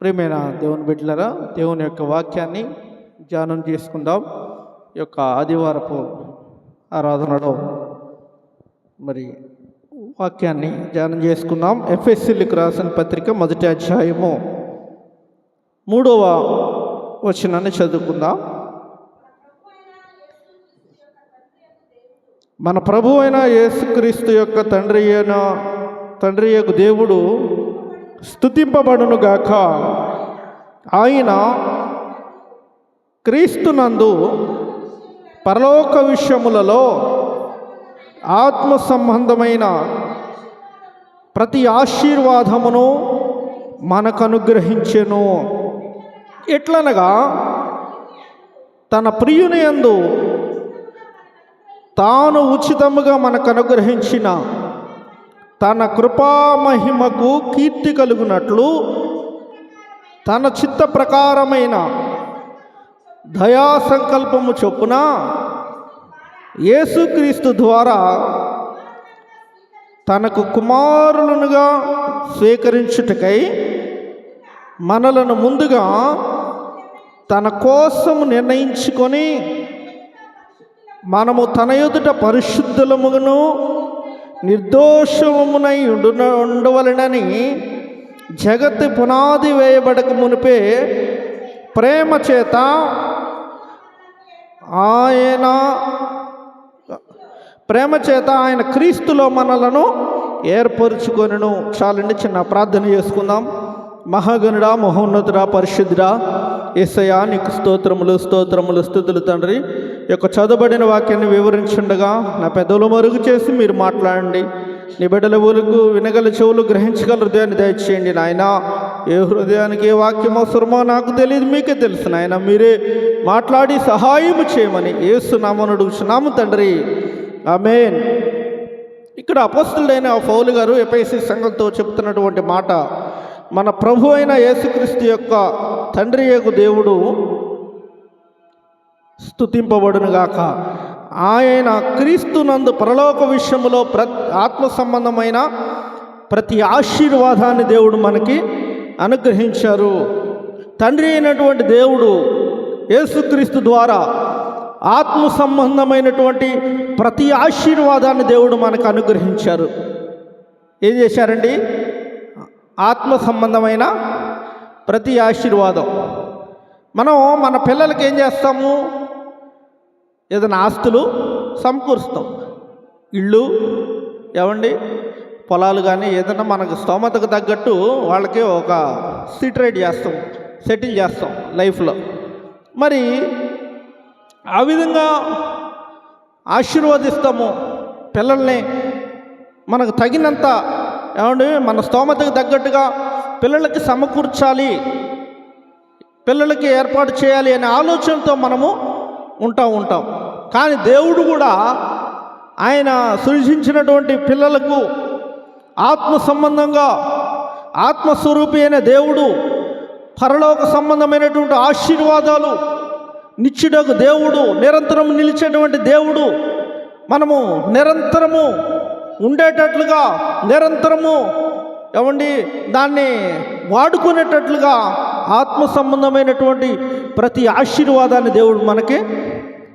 ప్రియమైన దేవుని బిడ్డలరా దేవుని యొక్క వాక్యాన్ని ధ్యానం చేసుకుందాం. ఈ యొక్క ఆదివారపు ఆరాధనలో మరి వాక్యాన్ని ధ్యానం చేసుకుందాం. ఎఫ్ఎస్సీలకు రాసిన పత్రిక మొదటి అధ్యాయము మూడవ వచనాన్ని చదువుకుందాం. మన ప్రభు అయిన యేసుక్రీస్తు యొక్క తండ్రి అయిన తండ్రి యొక్క దేవుడు స్థుతింపబడునుగాక ఆయన క్రీస్తునందు పరలోక విషయములలో ఆత్మ సంబంధమైన ప్రతి ఆశీర్వాదమును మనకు అనుగ్రహించెను ఎట్లనగా తన ప్రియుని యందు తాను ఉచితముగా మనకు అనుగ్రహించిన తన కృపామహిమకు కీర్తి కలుగునట్లు తన చిత్త ప్రకారమైన దయా సంకల్పము చొప్పున యేసుక్రీస్తు ద్వారా తనకు కుమారులనుగా స్వీకరించుటకై మనలను ముందుగా తన కోసం నిర్ణయించుకొని మనము తన ఎదుట పరిశుద్ధులమును నిర్దోషమునై ఉండున ఉండవలనని జగత్తు పునాది వేయబడక మునిపే ప్రేమ చేత ఆయన ప్రేమ చేత ఆయన క్రీస్తులో మనలను ఏర్పరుచుకొనను. చాలండి చిన్న ప్రార్థన చేసుకుందాం. మహాగణుడా మహోన్నతుడా పరిశుద్ధుడా ఏసయా నీకు స్తోత్రములు స్తోత్రములు స్థుతులు తండ్రి. యొక్క చదవబడిన వాక్యాన్ని వివరించుండగా నా పెదవులు మరుగు చేసి మీరు మాట్లాడండి. నీ బిడ్డల ఊరుకు వినగల చెవులు గ్రహించగల హృదయాన్ని దయచేయండి నాయన. ఏ హృదయానికి ఏ వాక్యం అవసరమో నాకు తెలియదు మీకే తెలుసు నాయన. మీరే మాట్లాడి సహాయం చేయమని ఏసునామను అడుగుచున్నాము తండ్రి. ఆమెన్. ఇక్కడ అపస్తుడైన పౌలు గారు ఎపైసి సంఘంతో చెప్తున్నటువంటి మాట మన ప్రభు అయిన యేసుక్రీస్తు యొక్క తండ్రి యొక్క దేవుడు స్థుతింపబడునుగాక ఆయన క్రీస్తునందు పరలోక విషయంలో ప్ర ఆత్మ సంబంధమైన ప్రతి ఆశీర్వాదాన్ని దేవుడు మనకి అనుగ్రహించారు. తండ్రి అయినటువంటి దేవుడు యేసుక్రీస్తు ద్వారా ఆత్మ సంబంధమైనటువంటి ప్రతి ఆశీర్వాదాన్ని దేవుడు మనకు అనుగ్రహించారు. ఏం చేశారండి? ఆత్మ సంబంధమైన ప్రతి ఆశీర్వాదం. మనం మన పిల్లలకి ఏం చేస్తాము? ఏదైనా ఆస్తులు సమకూరుస్తాం. ఇళ్ళు ఏమండి? పొలాలు కానీ ఏదైనా మనకు స్తోమతకు తగ్గట్టు వాళ్ళకి ఒక సిటరేట్ చేస్తాం సెటిల్ చేస్తాం లైఫ్లో. మరి ఆ విధంగా ఆశీర్వదిస్తాము పిల్లల్ని. మనకు తగినంత ఏమండి? మన స్తోమతకు తగ్గట్టుగా పిల్లలకి సమకూర్చాలి. పిల్లలకి ఏర్పాటు చేయాలి అనే ఆలోచనతో మనము ఉంటా ఉంటాం. కానీ దేవుడు కూడా ఆయన సృజించినటువంటి పిల్లలకు ఆత్మ సంబంధంగా ఆత్మస్వరూపి అయిన దేవుడు పరలోక సంబంధమైనటువంటి ఆశీర్వాదాలు నిత్యుడకు దేవుడు నిరంతరం నిలిచేటువంటి దేవుడు మనము నిరంతరము ఉండేటట్లుగా నిరంతరము ఏమండి దాన్ని వాడుకునేటట్లుగా ఆత్మ సంబంధమైనటువంటి ప్రతి ఆశీర్వాదాన్ని దేవుడు మనకి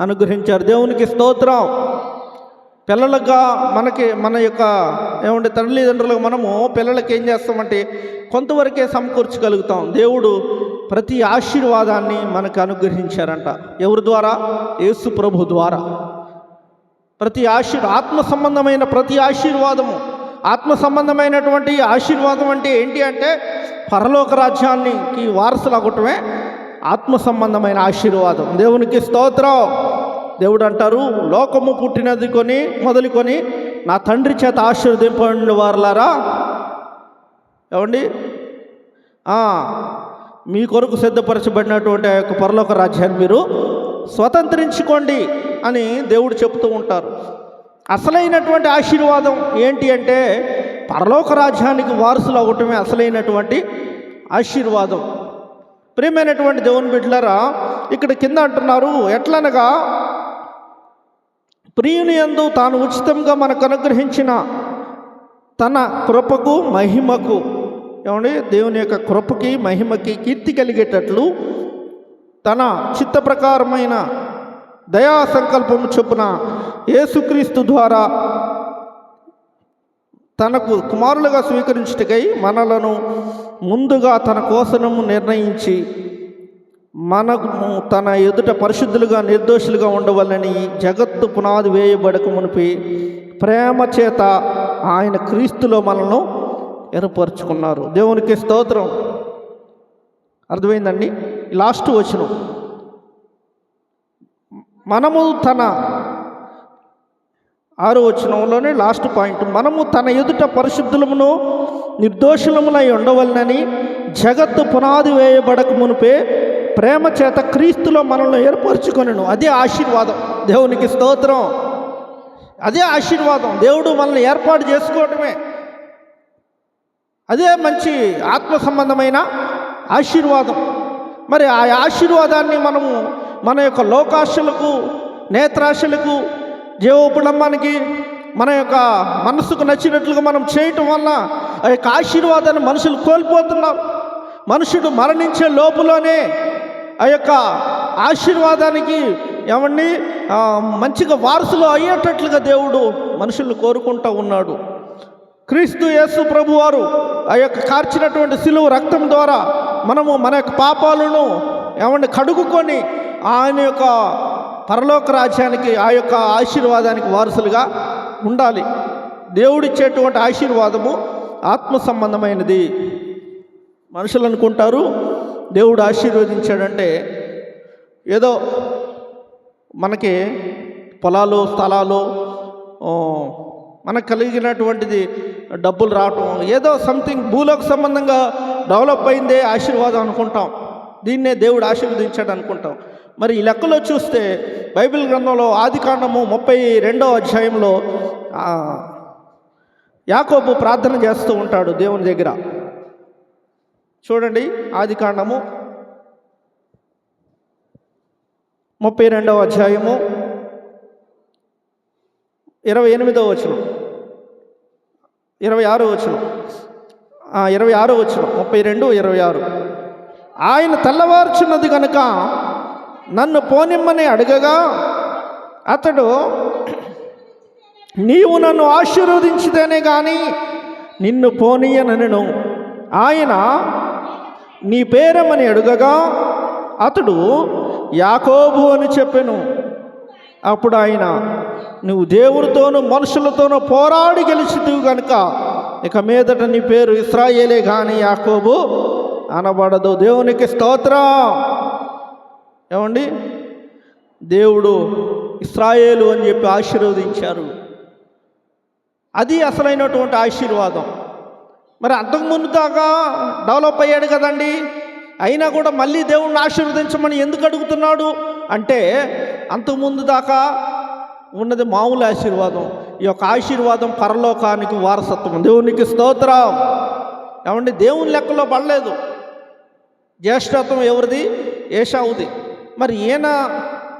అనుగ్రహించారు. దేవునికి స్తోత్రం. పిల్లలుగా మనకి మన యొక్క ఏమంటే తల్లిదండ్రులకు మనము పిల్లలకి ఏం చేస్తామంటే కొంతవరకే సమకూర్చగలుగుతాం. దేవుడు ప్రతి ఆశీర్వాదాన్ని మనకు అనుగ్రహించారంట. ఎవరి ద్వారా? యేసు ప్రభు ద్వారా. ప్రతి ఆశీర్ ఆత్మ సంబంధమైన ప్రతి ఆశీర్వాదము. ఆత్మ సంబంధమైనటువంటి ఆశీర్వాదం అంటే ఏంటి అంటే పరలోక రాజ్యానికి వారసులు అవ్వటమే ఆత్మ సంబంధమైన ఆశీర్వాదం. దేవునికి స్తోత్రం. దేవుడు అంటారు లోకము పుట్టినది కొని మొదలుకొని నా తండ్రి చేత ఆశీర్వదింపండి వారులారా. ఏమండి? మీ కొరకు సిద్ధపరచబడినటువంటి ఆ యొక్క పరలోక రాజ్యాన్ని మీరు స్వతంత్రించుకోండి. అని దేవుడు చెప్తూ ఉంటారు. అసలైనటువంటి ఆశీర్వాదం ఏంటి అంటే పరలోక రాజ్యానికి వారసులు అవ్వటమే అసలైనటువంటి ఆశీర్వాదం. ప్రియమైనటువంటి దేవుని బిడ్డలారా ఇక్కడ కింద అంటున్నారు ఎట్లనగా ప్రియుని యందు తాను ఉచితంగా మనకు అనుగ్రహించిన తన కృపకు మహిమకు ఏమండి దేవుని యొక్క కృపకి మహిమకి కీర్తి కలిగేటట్లు తన చిత్త ప్రకారమైన దయా సంకల్పము చొప్పున యేసుక్రీస్తు ద్వారా తనకు కుమారులుగా స్వీకరించుటకై మనలను ముందుగా తన కోసము నిర్ణయించి మనకు తన ఎదుట పరిశుద్ధులుగా నిర్దోషులుగా ఉండవలని జగత్తు పునాది వేయబడక మునిపి ప్రేమ చేత ఆయన క్రీస్తులో మనల్ని ఏర్పరచుకున్నారు. దేవునికి స్తోత్రం. అర్థమైందండి? లాస్ట్ వచ్చినాం మనము తన ఆరో వచనంలోనే లాస్ట్ పాయింట్. మనము తన ఎదుట పరిశుద్ధులమును నిర్దోషులములై ఉండవలనని జగత్తు పునాది వేయబడక మునిపే ప్రేమ చేత క్రీస్తులో మనల్ని ఏర్పరచుకొనను. అదే ఆశీర్వాదం. దేవునికి స్తోత్రం. అదే ఆశీర్వాదం. దేవుడు మనల్ని ఏర్పాటు చేసుకోవటమే. అదే మంచి ఆత్మ సంబంధమైన ఆశీర్వాదం. మరి ఆ ఆశీర్వాదాన్ని మనము మన యొక్క లోకాశలకు నేత్రాశలకు జీవోపడంబానికి మన యొక్క మనసుకు నచ్చినట్లుగా మనం చేయటం వల్ల ఆ యొక్క ఆశీర్వాదాన్ని మనుషులు కోల్పోతున్నారు. మనుషుడు మరణించే లోపులోనే ఆ యొక్క ఆశీర్వాదానికి ఏమండి మంచిగా వారసులు అయ్యేటట్లుగా దేవుడు మనుషులు కోరుకుంటూ ఉన్నాడు. క్రీస్తు యేసు ప్రభు వారు ఆ యొక్క కార్చినటువంటి సిలువు రక్తం ద్వారా మనము మన యొక్క పాపాలను ఏమండి కడుగుకొని ఆయన యొక్క పరలోక రాజ్యానికి ఆ యొక్క ఆశీర్వాదానికి వారసులుగా ఉండాలి. దేవుడిచ్చేటువంటి ఆశీర్వాదము ఆత్మ సంబంధమైనది. మనుషులు అనుకుంటారు దేవుడు ఆశీర్వదించాడంటే ఏదో మనకి పొలాలు స్థలాలు మనకు కలిగినటువంటిది డబ్బులు రావటం ఏదో సంథింగ్ భూలోక సంబంధంగా డెవలప్ అయిందే ఆశీర్వాదం అనుకుంటాం. దీన్నే దేవుడు ఆశీర్వదించాడు అనుకుంటాం మరి ఈ లెక్కలో చూస్తే బైబిల్ గ్రంథంలో ఆది కాండము ముప్పై రెండో అధ్యాయంలో యాకోబు ప్రార్థన చేస్తూ ఉంటాడు దేవుని దగ్గర. చూడండి ఆది కాండము ముప్పై రెండవ అధ్యాయము ఇరవై ఎనిమిదవ వచనం. ఇరవై ఆరో వచనం. ఇరవై ఆరో వచనం ముప్పై రెండు ఇరవై ఆరు. ఆయన తెల్లవార్చున్నది కనుక నన్ను పోనిమ్మని అడగగా అతడు నీవు నన్ను ఆశీర్వదించితేనే కానీ నిన్ను పోనీయనను ఆయన నీ పేరమని అడుగగా అతడు యాకోబు అని చెప్పెను. అప్పుడు ఆయన నువ్వు దేవుడితోనూ మనుషులతోనూ పోరాడి గెలిచితివు కనుక ఇక మీదట నీ పేరు ఇస్రాయేలే కానీ యాకోబు అనబడదు. దేవునికి స్తోత్రం. ఏమండి? దేవుడు ఇస్రాయేలు అని చెప్పి ఆశీర్వదించారు. అది అసలైనటువంటి ఆశీర్వాదం. మరి అంతకుముందు దాకా డెవలప్ అయ్యాడు కదండి. అయినా కూడా మళ్ళీ దేవుణ్ణి ఆశీర్వదించమని ఎందుకు అడుగుతున్నాడు? అంటే అంతకుముందు దాకా ఉన్నది మామూలు ఆశీర్వాదం. ఈ యొక్క ఆశీర్వాదం పరలోకానికి వారసత్వం. దేవునికి స్తోత్రం. ఏమండి? దేవుని లెక్కలో పడలేదు. జ్యేష్ఠత్వం ఎవరిది? ఏషావుది. మరి ఈయన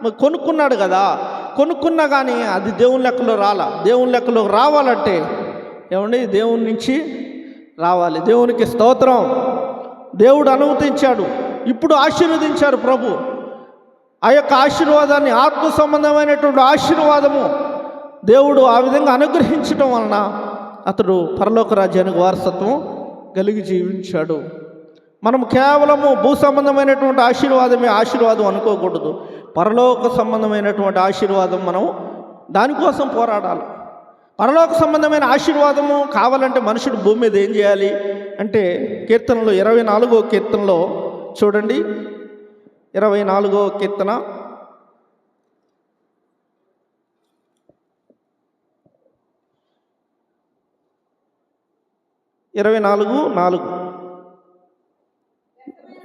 మరి కొనుక్కున్నాడు కదా. కొనుక్కున్నా కానీ అది దేవుని లెక్కలో రాలా. దేవుని లెక్కలో రావాలంటే ఏమండి? దేవుని నుంచి రావాలి. దేవునికి స్తోత్రం. దేవుడు అనుమతించాడు. ఇప్పుడు ఆశీర్వదించారు ప్రభు. ఆ యొక్క ఆశీర్వాదాన్ని ఆత్మ సంబంధమైనటువంటి ఆశీర్వాదము దేవుడు ఆ విధంగా అనుగ్రహించటం వలన అతడు పరలోక రాజ్యానికి వారసత్వం కలిగి జీవించాడు. మనం కేవలము భూ సంబంధమైనటువంటి ఆశీర్వాదమే ఆశీర్వాదం అనుకోకూడదు. పరలోక సంబంధమైనటువంటి ఆశీర్వాదం మనం దానికోసం పోరాడాలి. పరలోక సంబంధమైన ఆశీర్వాదము కావాలంటే మనుషుడు భూమి మీద ఏం చేయాలి? అంటే కీర్తనలో ఇరవై నాలుగో కీర్తనలో చూడండి. ఇరవై నాలుగో కీర్తన. ఇరవై నాలుగు నాలుగు.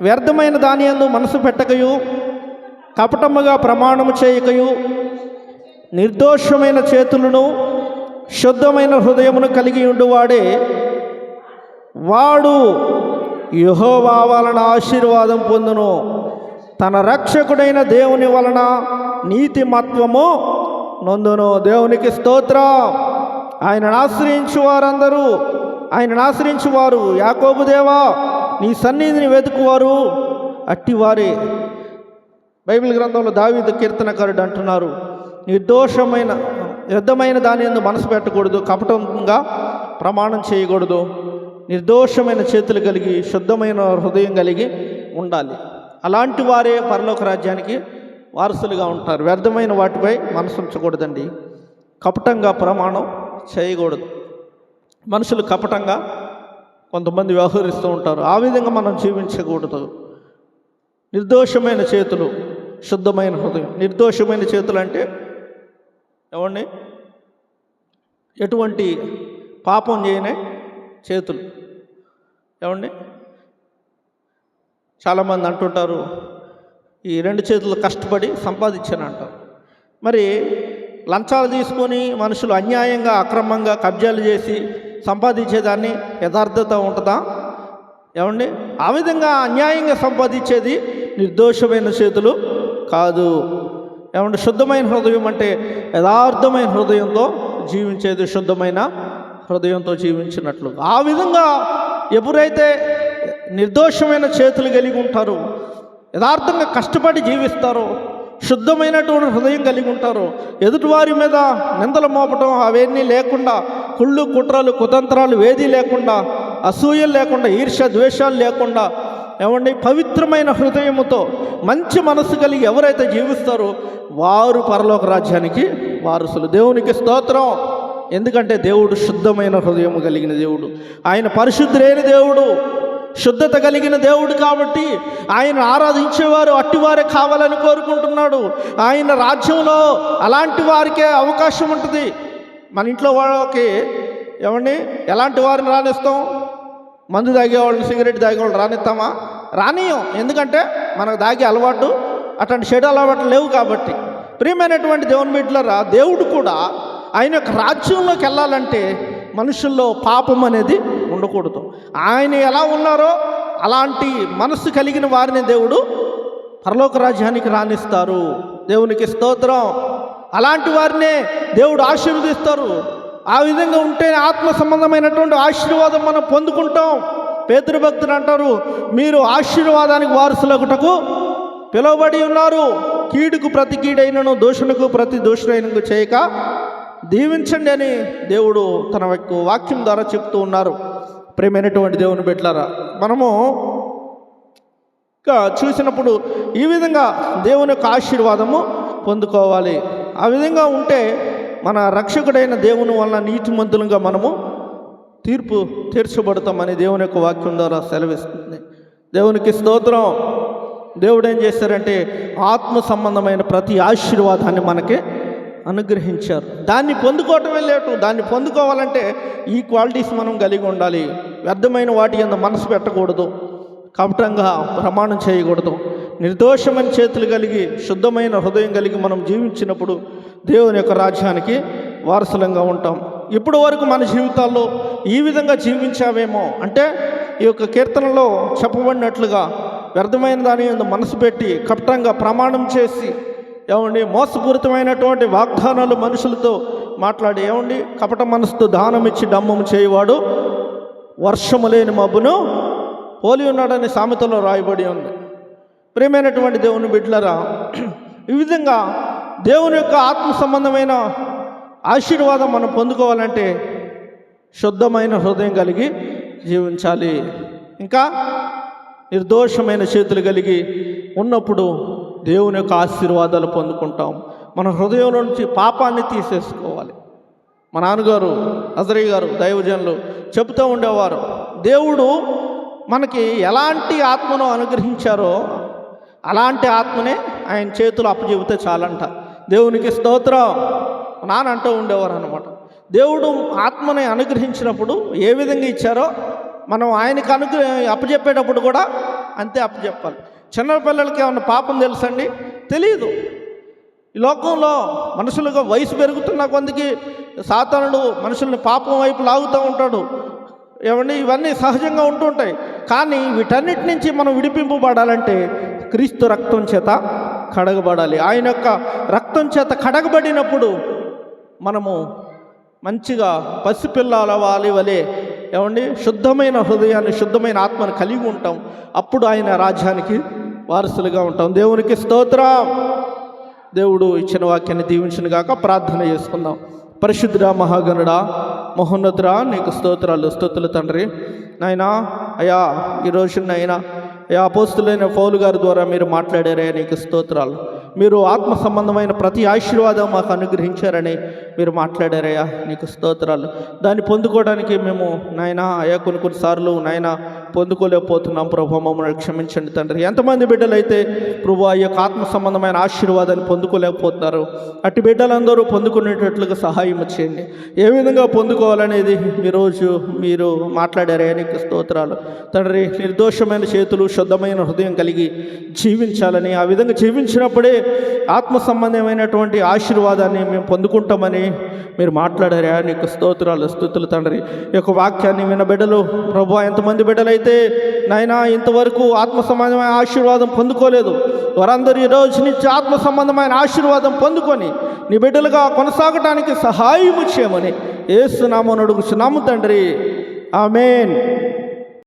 వ్యర్థమైన దాని యందు మనసు పెట్టకయు కపటముగా ప్రమాణము చేయకయు నిర్దోషమైన చేతులను శుద్ధమైన హృదయమును కలిగి ఉండువాడే వాడు యుహోవా వలన ఆశీర్వాదం పొందును. తన రక్షకుడైన దేవుని వలన నీతిమత్వము నొందును. దేవునికి స్తోత్రం. ఆయనను ఆశ్రయించు వారందరూ ఆయనను ఆశ్రయించు వారు యాకోబుదేవా నీ సన్నిధిని వెతుకువారు. అట్టివారే. బైబిల్ గ్రంథంలో దావీదు కీర్తనకారుడు అంటున్నారు నిర్దోషమైన యుద్ధమైన దాని ఎందు మనసు పెట్టకూడదు కపటంగా ప్రమాణం చేయకూడదు. నిర్దోషమైన చేతులు కలిగి శుద్ధమైన హృదయం కలిగి ఉండాలి. అలాంటి వారే పరలోక రాజ్యానికి వారసులుగా ఉంటారు. వ్యర్థమైన వాటిపై మనసు ఉంచకూడదండి. కపటంగా ప్రమాణం చేయకూడదు. మనుషులు కపటంగా కొంతమంది వ్యవహరిస్తూ ఉంటారు. ఆ విధంగా మనం జీవించకూడదు. నిర్దోషమైన చేతులు శుద్ధమైన హృదయం. నిర్దోషమైన చేతులు అంటే ఏమండి ఎటువంటి పాపం చేయని చేతులు. ఏమండి చాలామంది అంటుంటారు ఈ రెండు చేతులు కష్టపడి సంపాదించాను అంటారు. మరి లంచాలు తీసుకొని మనుషులు అన్యాయంగా అక్రమంగా కబ్జాలు చేసి సంపాదించేదాన్ని యథార్థత ఉంటుందా? ఏమండి? ఆ విధంగా అన్యాయంగా సంపాదించేది నిర్దోషమైన చేతులు కాదు. ఏమంటే శుద్ధమైన హృదయం అంటే యథార్థమైన హృదయంతో జీవించేది శుద్ధమైన హృదయంతో జీవించినట్లు. ఆ విధంగా ఎవరైతే నిర్దోషమైన చేతులు కలిగి ఉంటారో యథార్థంగా కష్టపడి జీవిస్తారో శుద్ధమైనటువంటి హృదయం కలిగి ఉంటారు ఎదుటివారి మీద నిందలు మోపటం అవన్నీ లేకుండా కుళ్ళు కుట్రలు కుతంత్రాలు వేది లేకుండా అసూయలు లేకుండా ఈర్ష్య ద్వేషాలు లేకుండా ఏమండి పవిత్రమైన హృదయముతో మంచి మనసు కలిగి ఎవరైతే జీవిస్తారో వారు పరలోక రాజ్యానికి వారసులు. దేవునికి స్తోత్రం. ఎందుకంటే దేవుడు శుద్ధమైన హృదయం కలిగిన దేవుడు. ఆయన పరిశుద్ధులైన దేవుడు శుద్ధత కలిగిన దేవుడు కాబట్టి ఆయన ఆరాధించేవారు అట్టివారే కావాలని కోరుకుంటున్నాడు. ఆయన రాజ్యంలో అలాంటి వారికే అవకాశం ఉంటుంది. మన ఇంట్లో వాళ్ళకి ఏమండి? ఎలాంటి వారిని రానిస్తాం? మందు తాగేవాళ్ళని సిగరెట్ తాగేవాళ్ళు రానిస్తామా? రానియం ఎందుకంటే మనకు తాగే అలవాటు అటువంటి చెడు అలవాట్లు లేవు కాబట్టి. ప్రియమైనటువంటి దేవుని బిడ్డలరా దేవుడు కూడా ఆయన యొక్క రాజ్యంలోకి వెళ్ళాలంటే మనుషుల్లో పాపం అనేది ఉండకూడదు. ఆయన ఎలా ఉన్నారో అలాంటి మనస్సు కలిగిన వారిని దేవుడు పరలోక రాజ్యానికి రాణిస్తారు దేవునికి స్తోత్రం. అలాంటి వారినే దేవుడు ఆశీర్వదిస్తారు. ఆ విధంగా ఉంటే ఆత్మ సంబంధమైనటువంటి ఆశీర్వాదం మనం పొందుకుంటాం. పేతృభక్తులు అంటారు మీరు ఆశీర్వాదానికి వారసులగుటకు పిలువబడి ఉన్నారు. కీడుకు ప్రతి కీడైనను దోషునకు ప్రతి దోషుడైనకు చేయక దీవించండి అని దేవుడు తన యొక్క వాక్యం ద్వారా చెప్తూ ఉన్నారు. ప్రేమైనటువంటి దేవుని బిడ్డలారా మనము ఇంకా చూసినప్పుడు ఈ విధంగా దేవుని యొక్క ఆశీర్వాదము పొందుకోవాలి. ఆ విధంగా ఉంటే మన రక్షకుడైన దేవుని వలన నీతిమంతులుగా మనము తీర్పు తీర్చబడతామని దేవుని యొక్క వాక్యం ద్వారా సెలవిస్తుంది. దేవునికి స్తోత్రం. దేవుడు ఏం చేశారంటే ఆత్మ సంబంధమైన ప్రతి ఆశీర్వాదాన్ని మనకి అనుగ్రహించారు. దాన్ని పొందుకోవటమే లేటు. దాన్ని పొందుకోవాలంటే ఈ క్వాలిటీస్ మనం కలిగి ఉండాలి. వ్యర్థమైన వాటి కింద మనసు పెట్టకూడదు. కపటంగా ప్రమాణం చేయకూడదు. నిర్దోషమైన చేతులు కలిగి శుద్ధమైన హృదయం కలిగి మనం జీవించినప్పుడు దేవుని యొక్క రాజ్యానికి వారసులంగా ఉంటాం. ఇప్పటి వరకు మన జీవితాల్లో ఈ విధంగా జీవించావేమో అంటే ఈ యొక్క కీర్తనలో చెప్పబడినట్లుగా వ్యర్థమైన దాని యందు మనసు పెట్టి కపటంగా ప్రమాణం చేసి ఏమండి మోసపూరితమైనటువంటి వాగ్దానాలు మనుషులతో మాట్లాడి ఏమండి కపట మనసుతో దానం ఇచ్చి డమ్మము చేయవాడు వర్షము లేని మబ్బును పోలి ఉన్నాడని సామెతలో రాయబడి ఉంది. ప్రియమైనటువంటి దేవుని బిడ్డలరా ఈ విధంగా దేవుని యొక్క ఆత్మ సంబంధమైన ఆశీర్వాదం మనం పొందుకోవాలంటే శుద్ధమైన హృదయం కలిగి జీవించాలి. ఇంకా నిర్దోషమైన చేతులు కలిగి ఉన్నప్పుడు దేవుని యొక్క ఆశీర్వాదాలు పొందుకుంటాం. మన హృదయం నుంచి పాపాన్ని తీసేసుకోవాలి. మా నాన్నగారు అజరయ్య గారు దైవజనులు చెబుతూ ఉండేవారు దేవుడు మనకి ఎలాంటి ఆత్మను అనుగ్రహించారో అలాంటి ఆత్మనే ఆయన చేతులు అప్పచెబితే చాలంట. దేవునికి స్తోత్రం. నానంటూ ఉండేవారు అనమాట దేవుడు ఆత్మని అనుగ్రహించినప్పుడు ఏ విధంగా ఇచ్చారో మనం ఆయనకు అనుగ్ర అప్పచెప్పేటప్పుడు కూడా అంతే అప్పచెప్పాలి. చిన్న పిల్లలకి ఏమన్నా పాపం తెలుసండి? తెలియదు ఈ లోకంలో మనుషులుగా వయసు పెరుగుతున్న కొందికి సాతానుడు మనుషుల్ని పాపం వైపు లాగుతూ ఉంటాడు. ఏమండి? ఇవన్నీ సహజంగా ఉంటుంటాయి కానీ వీటన్నిటి నుంచి మనం విడిపింపబడాలంటే క్రీస్తు రక్తం చేత కడగబడాలి. ఆయన యొక్క రక్తం చేత కడగబడినప్పుడు మనము మంచిగా పసిపిల్లల వాలి వలె ఏమండి? శుద్ధమైన హృదయాన్ని శుద్ధమైన ఆత్మను కలిగి ఉంటాం. అప్పుడు ఆయన రాజ్యానికి వారసులుగా ఉంటాం. దేవునికి స్తోత్రం. దేవుడు ఇచ్చిన వాక్యాన్ని దీవించిన గాక ప్రార్థన చేసుకుందాం. పరిశుద్ధుడా మహాగణుడా మహోన్నతురా నీకు స్తోత్రాలు స్తోత్రులు తండ్రి. నాయనా అయా ఈరోజు నాయనా అయా అపోస్తులైన పౌలు గారి ద్వారా మీరు మాట్లాడారే నీకు స్తోత్రాలు. మీరు ఆత్మ సంబంధమైన ప్రతి ఆశీర్వాదం మాకు అనుగ్రహించారని మీరు మాట్లాడారయ్యా నీకు స్తోత్రాలు. దాన్ని పొందుకోవడానికి మేము నాయనా అయ్యా కొన్ని కొన్నిసార్లు నాయన పొందుకోలేకపోతున్నాం ప్రభు మమ్మల్ని క్షమించండి తండ్రి. ఎంతమంది బిడ్డలైతే ప్రభు ఆ యొక్క ఆత్మ సంబంధమైన ఆశీర్వాదాన్ని పొందుకోలేకపోతున్నారు అట్టి బిడ్డలందరూ పొందుకునేటట్లుగా సహాయం చేయండి. ఏ విధంగా పొందుకోవాలనేది ఈరోజు మీరు మాట్లాడారయ్యా నీకు స్తోత్రాలు. తండ్రి నిర్దోషమైన చేతులు శుద్ధమైన హృదయం కలిగి జీవించాలని ఆ విధంగా జీవించినప్పుడే ఆత్మ సంబంధమైనటువంటి ఆశీర్వాదాన్ని మేము పొందుకుంటామని మీరు మాట్లాడారా? నీకు స్తోత్రాలు స్థుతులు తండ్రి. ఈ యొక్క వాక్యాన్ని విన్న బిడ్డలు ప్రభు ఎంతమంది బిడ్డలైతే నాయన ఇంతవరకు ఆత్మ సంబంధమైన ఆశీర్వాదం పొందుకోలేదు. వారందరూ ఈ రోజు నుంచి ఆత్మ సంబంధమైన ఆశీర్వాదం పొందుకొని నీ బిడ్డలుగా కొనసాగటానికి సహాయము చేయమని ఏసునామను అడుగుచున్నాము తండ్రి. ఆమెన్.